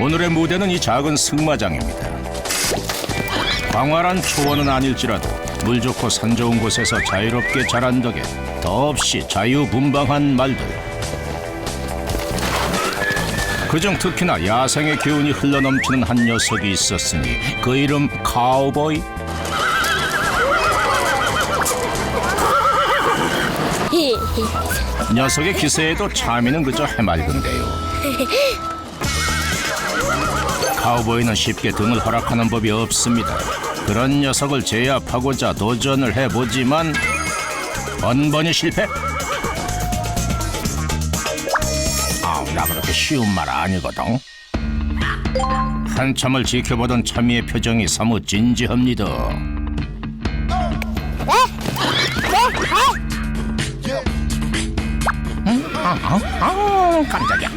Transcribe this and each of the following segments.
오늘의 무대는 이 작은 승마장입니다. 광활한 초원은 아닐지라도 물 좋고 산 좋은 곳에서 자유롭게 자란 덕에 더없이 자유분방한 말들. 그중 특히나 야생의 기운이 흘러넘치는 한 녀석이 있었으니 그 이름 카우보이. 녀석의 기세에도 차미는 그저 해맑은데요. 카우보이는 쉽게 등을 허락하는 법이 없습니다. 그런 녀석을 제압하고자 도전을 해보지만 번번이 실패. 아, 나 그렇게 쉬운 말 아니거든. 한참을 지켜보던 차미의 표정이 사뭇 진지합니다. 아, 아, 아, 깜짝이야.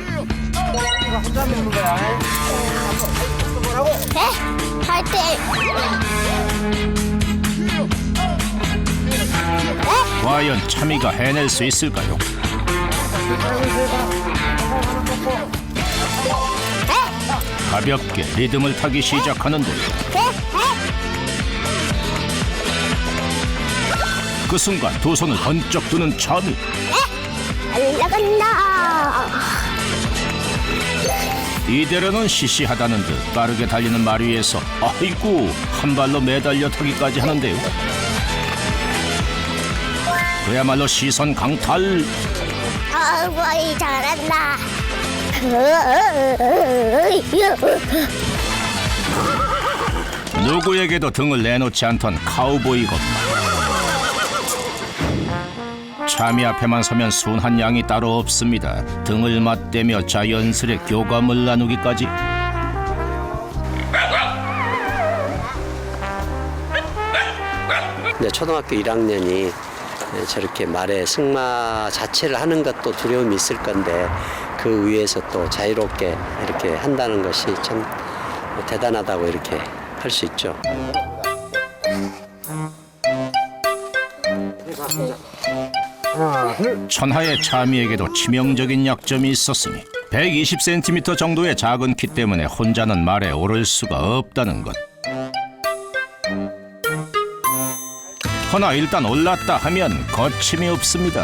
에? 할 때. 과연 차미가 해낼 수 있을까요? 가볍게 리듬을 타기 시작하는데요. 그 순간 두 손을 번쩍 드는 차미. 올라간다. 이대로는 시시하다는 듯 빠르게 달리는 말 위에서 아이고 한 발로 매달려 타기까지 하는데요. 그야말로 시선 강탈. 아, 거의 잘한다. 누구에게도 등을 내놓지 않던 카우보이 것. 차미 앞에만 서면 순한 양이 따로 없습니다. 등을 맞대며 자연스레 교감을 나누기까지. 이제 초등학교 1학년이 저렇게 말에 승마 자체를 하는 것도 두려움이 있을 건데 그 위에서 또 자유롭게 이렇게 한다는 것이 참 대단하다고 이렇게 할 수 있죠. 천하의 차미에게도 치명적인 약점이 있었으니 120cm 정도의 작은 키 때문에 혼자는 말에 오를 수가 없다는 것. 허나 일단 올랐다 하면 거침이 없습니다.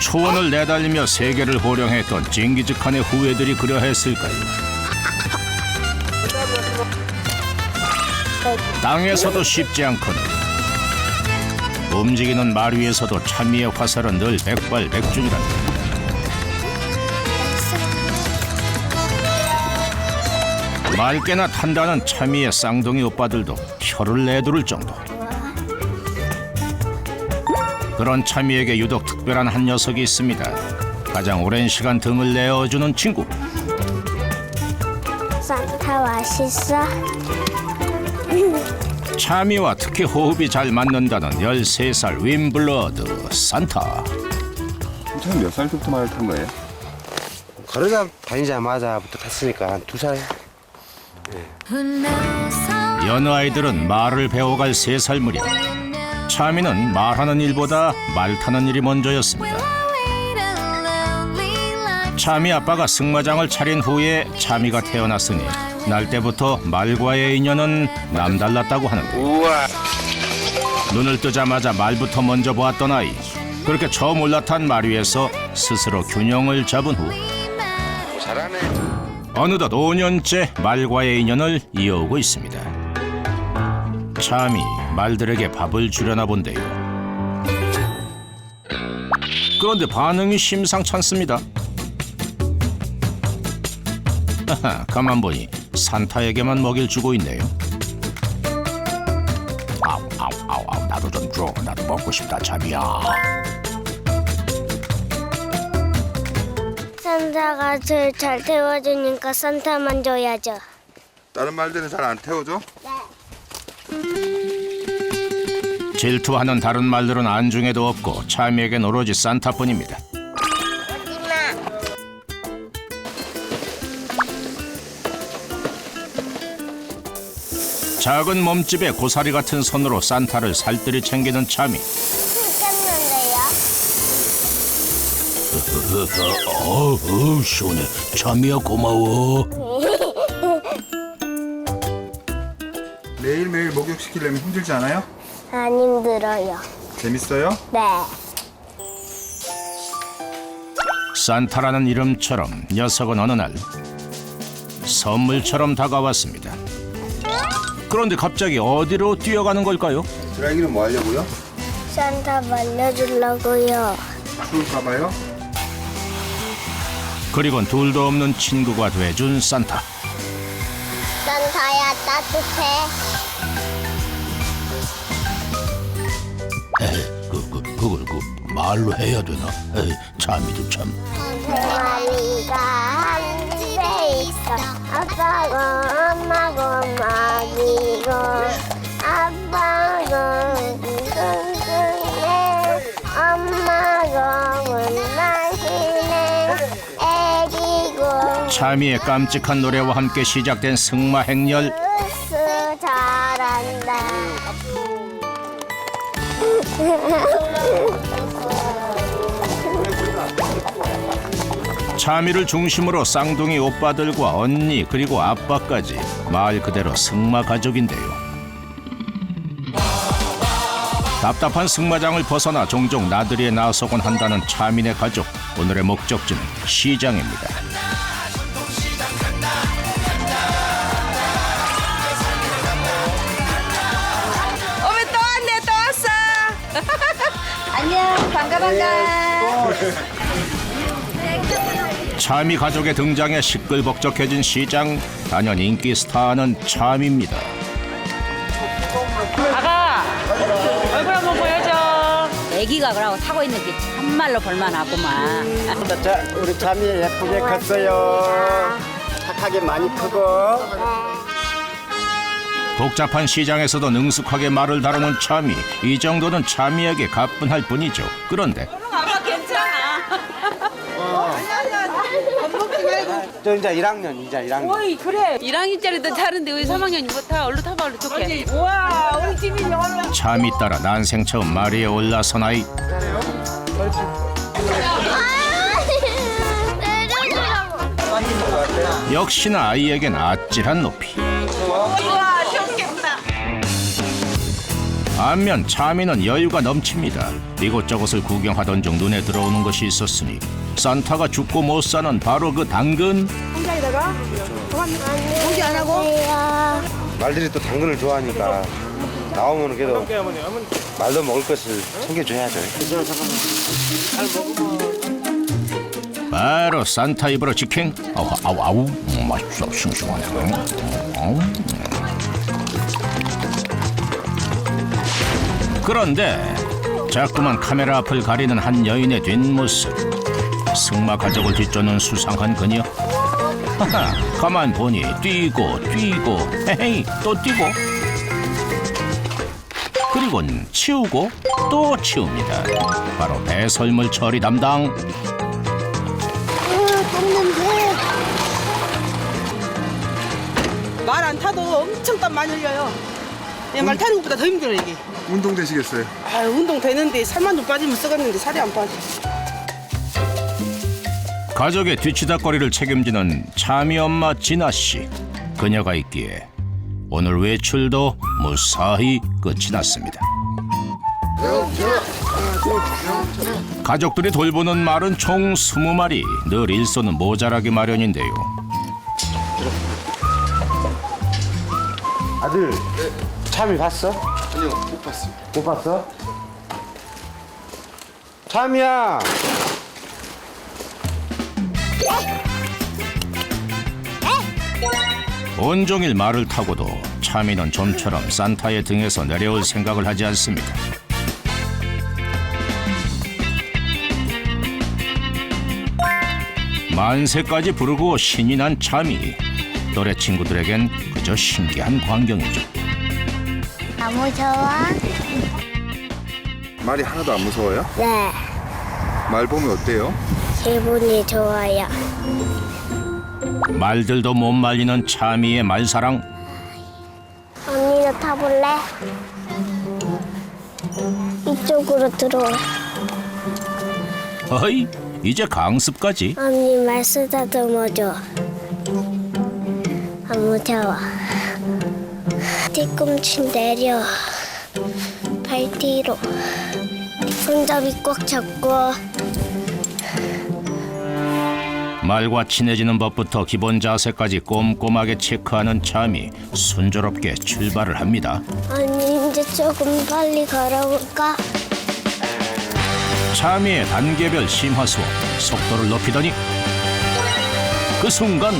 초원을 내달리며 세계를 호령했던 징기즈칸의 후예들이 그려했을까요? 땅에서도 쉽지 않거든. 움직이는 말 위에서도 참미의 화살은 늘 백발백중이란다. 맑게나 탄다는 참미의 쌍둥이 오빠들도 혀를 내두를 정도. 그런 참미에게 유독 특별한 한 녀석이 있습니다. 가장 오랜 시간 등을 내어주는 친구. 산타 맛있어? 차미와 특히 호흡이 잘 맞는다는 13살 윈블러드 산타. 처음 몇살 때부터 말을 탄 거예요? 걸어다 다니자마자부터 탔으니까 한 두 살. 여느 아이들은 말을 배워갈 세살 무렵 차미는 말하는 일보다 말 타는 일이 먼저였습니다. 차미 아빠가 승마장을 차린 후에 차미가 태어났으니 날 때부터 말과의 인연은 남달랐다고 하는데 우와. 눈을 뜨자마자 말부터 먼저 보았던 아이 그렇게 처음 올라탄 말 위에서 스스로 균형을 잡은 후 잘하네. 어느덧 5년째 말과의 인연을 이어오고 있습니다. 참이 말들에게 밥을 주려나 본데요. 그런데 반응이 심상찮습니다. 아하, 가만 보니 산타에게만 먹일 주고 있네요. 아우 아우 아우 아우 나도 좀 줘. 나도 먹고 싶다 참이야. 산타가 저잘 태워주니까 산타만 줘야죠. 다른 말들은 잘 안 태워줘? 질투하는 다른 말들은 안중에도 없고 참이에겐 오로지 산타뿐입니다. 작은 몸집에 고사리 같은 손으로 산타를 살뜰히 챙기는 참이? 어, 어, 시원해. 참이야 고마워. 매일매일 목욕시키려면 힘들지 않아요? 안 힘들어요. 재밌어요? 네. 산타라는 이름처럼 녀석은 어느 날 선물처럼 다가왔습니다. 그런데 갑자기 어디로 뛰어가는 걸까요? 드라이기는 뭐 하려고요? 산타 말려주려고요. 추울까봐요? 그리곤 둘도 없는 친구가 돼준 산타. 산타야 따뜻해. 그, 그, 그걸 그 말로 해야 되나? 에이, 참이도 참. 집에 있어. 아빠고 엄마고 마기고 아빠고 뚱뚱해 엄마고 문나시네 애기고 참이의 깜찍한 노래와 함께 시작된 승마 행렬. 으스 잘한다. 참이를 중심으로 쌍둥이 오빠들과 언니 그리고 아빠까지 말 그대로 승마 가족인데요. 답답한 승마장을 벗어나 종종 나들이에 나서곤 한다는 차민의 가족. 오늘의 목적지는 시장입니다. 어머 또 왔네 또 왔어 안녕 반가 반가 차미 가족의 등장에 시끌벅적해진 시장. 단연 인기 스타는 참입니다. 아가 얼굴 한번 보여줘 애기가 그러고 타고 있는 게 참말로 볼만하구만. 자, 우리 잠이 예쁘게 컸어요. 착하게 많이 크고. 복잡한 시장에서도 능숙하게 말을 다루는 참이. 이 정도는 참이에게 가뿐할 뿐이죠. 그런데 저 이제 1학년, 이제 1학년. 어이 그래 1학년짜리도 타는데 왜 3학년이 못 타 얼른 타봐 얼른 좋게 우와 우리 집이 얼른 참이 따라 난생 처음 마리에 올라선 아이. 내려주라고. 역시나 아이에겐 아찔한 높이. 반면 차미는 여유가 넘칩니다. 이곳저곳을 구경하던 중 눈에 들어오는 것이 있었으니 산타가 죽고 못 사는 바로 그 당근. 고기 안 하고? 말들이 또 당근을 좋아하니까 나오면 그래도 말도 먹을 것을 챙겨줘야죠. 바로 산타 입으로 직행. 아우 아우 아우 음, 맛있어 싱싱하네. 음, 음. 그런데 자꾸만 카메라 앞을 가리는 한 여인의 뒷모습. 승마 가족을 뒤쫓는 수상한 그녀. 하하, 가만 보니 뛰고 뛰고 헤헤이 또 뛰고 그리곤 치우고 또 치웁니다. 바로 배설물 처리 담당. 말 안 타도 엄청 땀 많이 흘려요. 그냥 말 타는 것보다 더 힘들어 이게. 운동 되시겠어요? 아 운동 되는데 살만 좀 빠지면 썩었는데 살이 안 빠져. 가족의 뒤치다거리를 책임지는 참이 엄마 진아 씨. 그녀가 있기에 오늘 외출도 무사히 끝이 났습니다. 가족들이 돌보는 말은 총 20마리. 늘 일손은 모자라기 마련인데요. 아들, 참이 봤어? 아니요, 못 봤어요. 못 봤어? 참이야! 온종일 말을 타고도 차미는 좀처럼 산타의 등에서 내려올 생각을 하지 않습니다. 만세까지 부르고 신이 난 참이 또래 친구들에겐 그저 신기한 광경이죠. 너무 좋아? 말이 하나도 안 무서워요? 네. 말 보면 어때요? 기분이 좋아요. 말들도 못 말리는 참이의 말사랑 언니도 타볼래? 이쪽으로 들어와. 어이 이제 강습까지. 언니 말 쓰다듬어줘. 안 무서워. 뒤꿈치 내려. 발 뒤로. 손잡이 꽉 잡고. 말과 친해지는 법부터 기본 자세까지 꼼꼼하게 체크하는 참이 순조롭게 출발을 합니다. 언니 이제 조금 빨리 걸어볼까? 참이의 단계별 심화 수업 속도를 높이더니 그 순간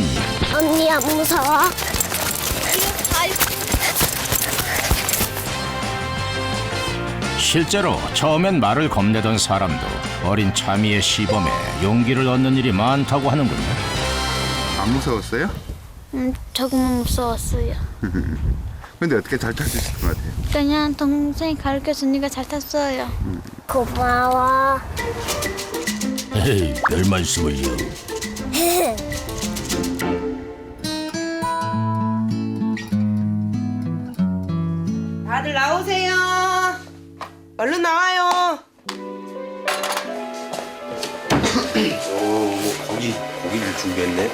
언니 안 무서워? 실제로 처음엔 말을 겁내던 사람도 어린 참이의 시범에 용기를 얻는 일이 많다고 하는군요. 안 무서웠어요? 음, 조금은 무서웠어요. 근데 어떻게 잘 탈 수 있을 것 같아요? 그냥 동생이 가르쳐 주니까 잘 탔어요. 고마워. 에이, 별 말씀을요. 얼른 나와요. 오, 고기, 고기를 준비했네.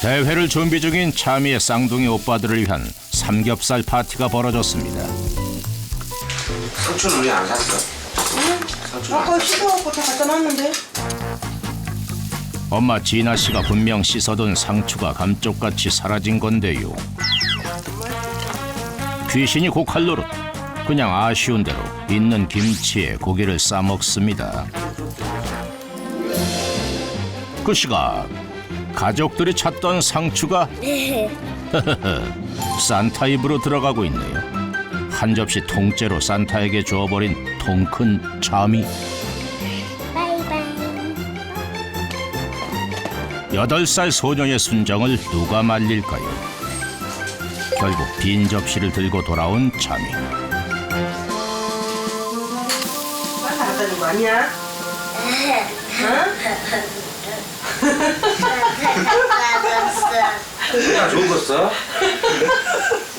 대회를 준비 중인 참이의 쌍둥이 오빠들을 위한 삼겹살 파티가 벌어졌습니다. 상추는 왜 안 샀어? 상추 아까 씻어갖고 다 갖다 놨는데. 엄마 진아 씨가 분명 씻어둔 상추가 감쪽같이 사라진 건데요. 귀신이 고칼 노릇. 그냥 아쉬운 대로 있는 김치에 고기를 싸 먹습니다. 그 시각 가족들이 찾던 상추가 산타 입으로 들어가고 있네요. 한 접시 통째로 산타에게 주어버린 통큰 참이. 여덟 살 소녀의 순정을 누가 말릴까요? 결국 빈 접시를 들고 돌아온 참이. 다 갖다 준거 아니야? 야, 좋은 거 써?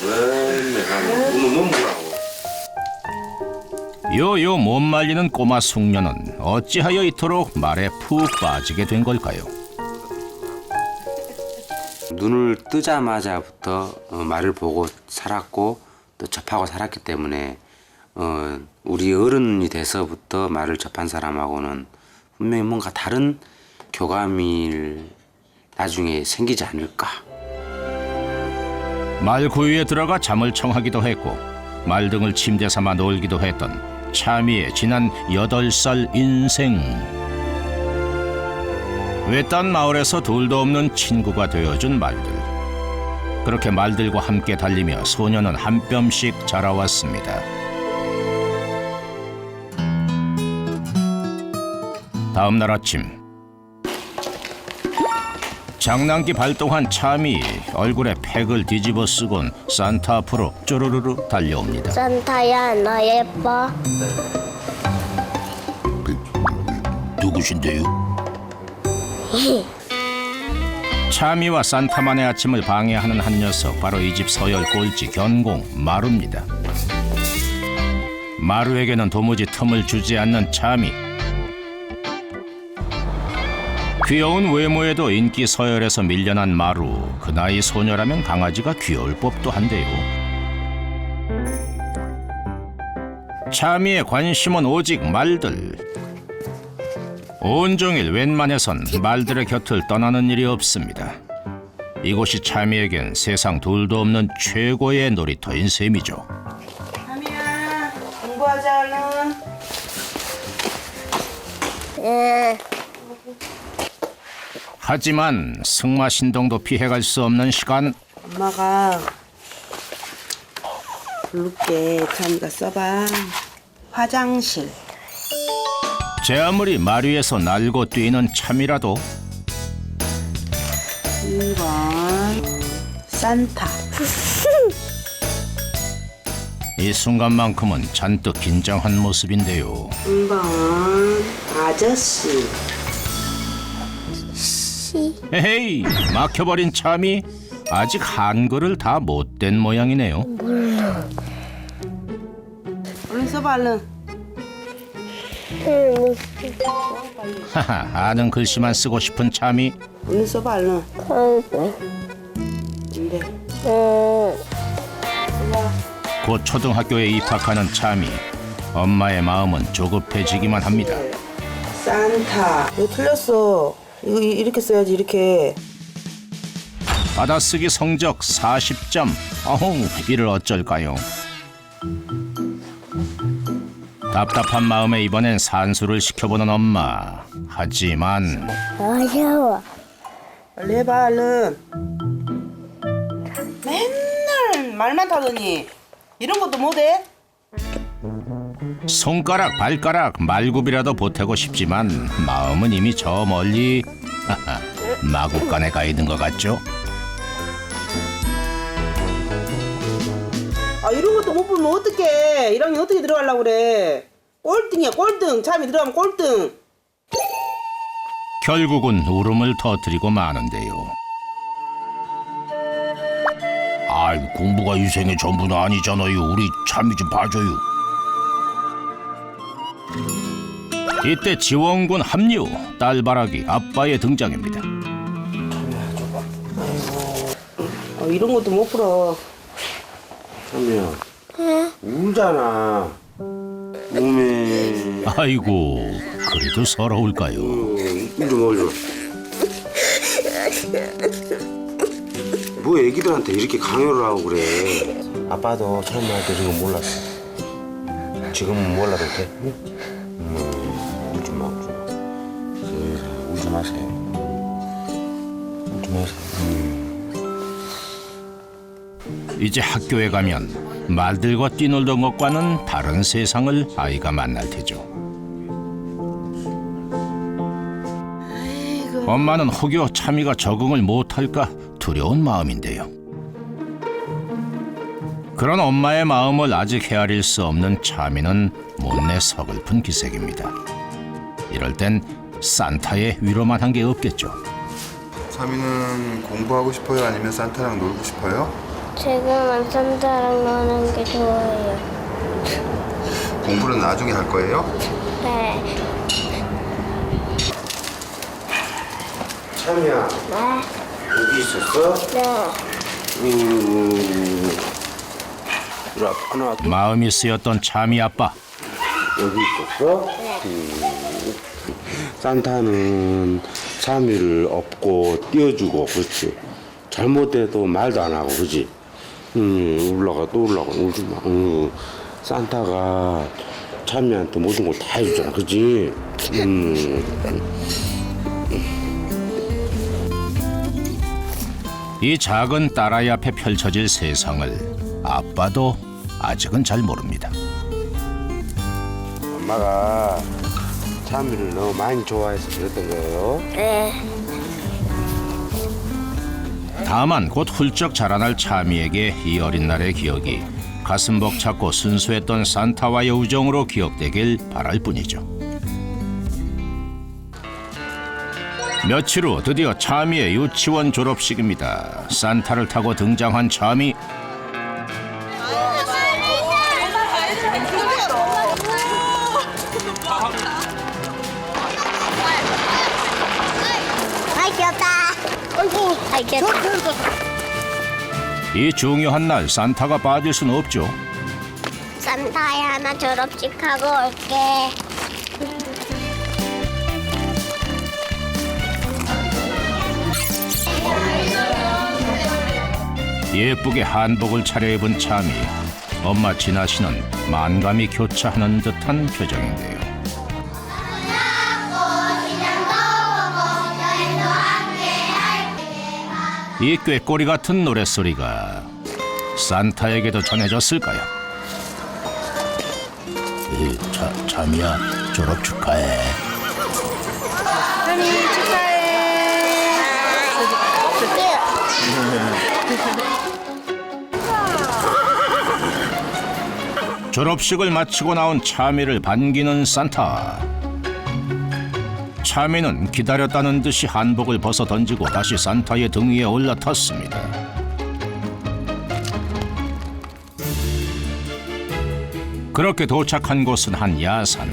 왜, 내가 오늘 못 먹으라고. 요요 못 말리는 꼬마 숙녀는 어찌하여 이토록 말에 푹 빠지게 된 걸까요? 눈을 뜨자마자부터 어, 말을 보고 살았고 또 접하고 살았기 때문에 어, 우리 어른이 돼서부터 말을 접한 사람하고는 분명히 뭔가 다른 교감이 나중에 생기지 않을까. 말 구유에 들어가 잠을 청하기도 했고 말 등을 침대 삼아 놀기도 했던 차미의 지난 여덟 살 인생. 외딴 마을에서 둘도 없는 친구가 되어준 말들. 그렇게 말들과 함께 달리며 소녀는 한 뼘씩 자라왔습니다. 다음 날 아침 장난기 발동한 참이 얼굴에 팩을 뒤집어 쓰곤 산타 앞으로 쪼르르르 달려옵니다. 산타야, 너 예뻐? 누구신데요? 차미와 산타만의 아침을 방해하는 한 녀석 바로 이 집 서열 꼴찌 견공 마루입니다. 마루에게는 도무지 틈을 주지 않는 차미. 귀여운 외모에도 인기 서열에서 밀려난 마루. 그 나이 소녀라면 강아지가 귀여울 법도 한데요. 차미의 관심은 오직 말들. 온종일 웬만해선 말들의 곁을 떠나는 일이 없습니다. 이곳이 차미에겐 세상 둘도 없는 최고의 놀이터인 셈이죠. 하미야, 공부하자 얼른. 응. 하지만 승마 신동도 피해갈 수 없는 시간 엄마가 부를게. 자미가 써봐. 화장실. 제 아무리 말 위에서 날고 뛰는 참이라도 1번. 산타. 이 순간만큼은 잔뜩 긴장한 모습인데요. 3번. 아저씨. 헤헤이 막혀버린 참이 아직 한글을 다 못 된 모양이네요. 얼른 써봐 얼른. 하하, 아는 글씨만 쓰고 싶은 참이 얼른 써봐 얼른. 근데 곧 초등학교에 입학하는 참이 엄마의 마음은 조급해지기만 합니다. 산타. 이거 틀렸어. 이거 이- 이렇게 써야지 이렇게. 받아쓰기 성적 40점. 어흥, 이를 어쩔까요? 답답한 마음에 이번엔 산수를 시켜보는 엄마. 하지만 어려워. 빨리 해봐 얼른. 맨날 말만 타더니 이런 것도 못해? 손가락 발가락 말굽이라도 보태고 싶지만 마음은 이미 저 멀리 마구간에 가 있는 것 같죠? 이런 것도 못 보면 어떡해. 1학년 어떻게 들어가려고 그래. 꼴등이야 꼴등. 잠이 들어가면 꼴등. 결국은 울음을 터뜨리고 마는데요. 아이 공부가 인생의 전부는 아니잖아요. 우리 참이 좀 봐줘요. 이때 지원군 합류, 딸바라기 아빠의 등장입니다. 아, 이런 것도 못 풀어. 참이야. 울잖아. 몸에 아이고 그래도 서러울까요? 이좀 어줘. 뭐 애기들한테 이렇게 강요를 하고 그래. 아빠도 처음 할때 이런 거 몰랐어. 지금은 몰라도 돼. 응? 음, 울지 마, 울지 마. 세상에, 울지 마세요. 이제 학교에 가면 말들과 뛰놀던 것과는 다른 세상을 아이가 만날 테죠. 엄마는 혹여 참이가 적응을 못할까 두려운 마음인데요. 그런 엄마의 마음을 아직 헤아릴 수 없는 참이는 못내 서글픈 기색입니다. 이럴 땐 산타의 위로만 한 게 없겠죠. 사미는 공부하고 싶어요? 아니면 산타랑 놀고 싶어요? 지금은 산타랑 노는 게 좋아요. 공부는 나중에 할 거예요? 네. 참이야, 네. 여기 있었어? 네. 음, 이리 와, 하나, 둘, 마음이 쓰였던 참이 아빠. 여기 있었어? 음, 산타는 참이를 업고 띄워주고 그렇지 잘못해도 말도 안 하고 그렇지 음 올라가 또 올라가. 울지 마 음, 산타가 참이한테 모든 걸 다 해주잖아. 그렇지? 음 이 작은 딸아이 앞에 펼쳐질 세상을 아빠도 아직은 잘 모릅니다. 엄마가 참이를 너무 많이 좋아해서 그랬던 거예요. 네. 다만 곧 훌쩍 자라날 차미에게 이 어린 날의 기억이 가슴 벅찼고 순수했던 산타와의 우정으로 기억되길 바랄 뿐이죠. 며칠 후 드디어 차미의 유치원 졸업식입니다. 산타를 타고 등장한 차미 이 중요한 날 산타가 빠질 수는 없죠. 산타야 하나 졸업식 하고 올게. 예쁘게 한복을 차려입은 참이 엄마 진아 씨는 만감이 교차하는 듯한 표정인데요. 이 꾀꼬리 같은 노랫소리가 산타에게도 전해졌을까요? 이, 자, 참이야 졸업 축하해. 졸업식을 마치고 나온 차미를 반기는 산타. 차미는 기다렸다는 듯이 한복을 벗어 던지고 다시 산타의 등 위에 올라탔습니다. 그렇게 도착한 곳은 한 야산.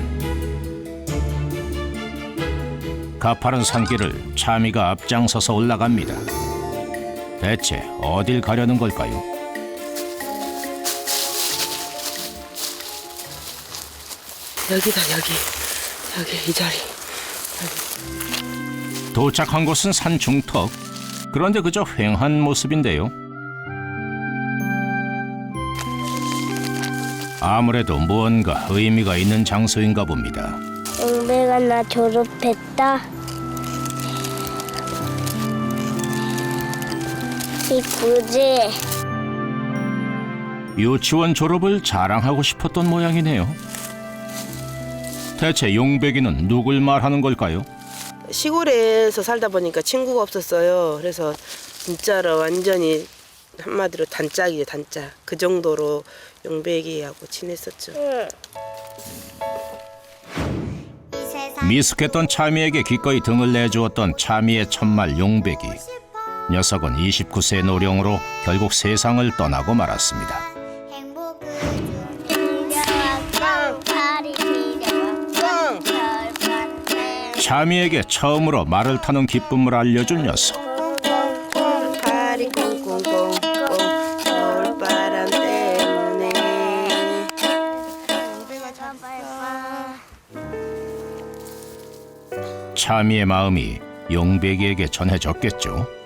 가파른 산길을 차미가 앞장서서 올라갑니다. 대체 어딜 가려는 걸까요? 여기다 여기 여기 이 자리. 도착한 곳은 산 중턱. 그런데 그저 휑한 모습인데요. 아무래도 무언가 의미가 있는 장소인가 봅니다. 영배가 나 졸업했다. 이쁘지? 유치원 졸업을 자랑하고 싶었던 모양이네요. 대체 용백이는 누굴 말하는 걸까요? 시골에서 살다 보니까 친구가 없었어요. 그래서 진짜로 완전히 한마디로 단짝이에요, 단짝. 그 정도로 용백이하고 친했었죠. 미숙했던 차미에게 기꺼이 등을 내주었던 차미의 천말 용백이. 녀석은 29세 노령으로 결국 세상을 떠나고 말았습니다. 깡 차미에게 처음으로 말을 타는 기쁨을 알려준 녀석. 차미의 마음이 용백이에게 전해졌겠죠.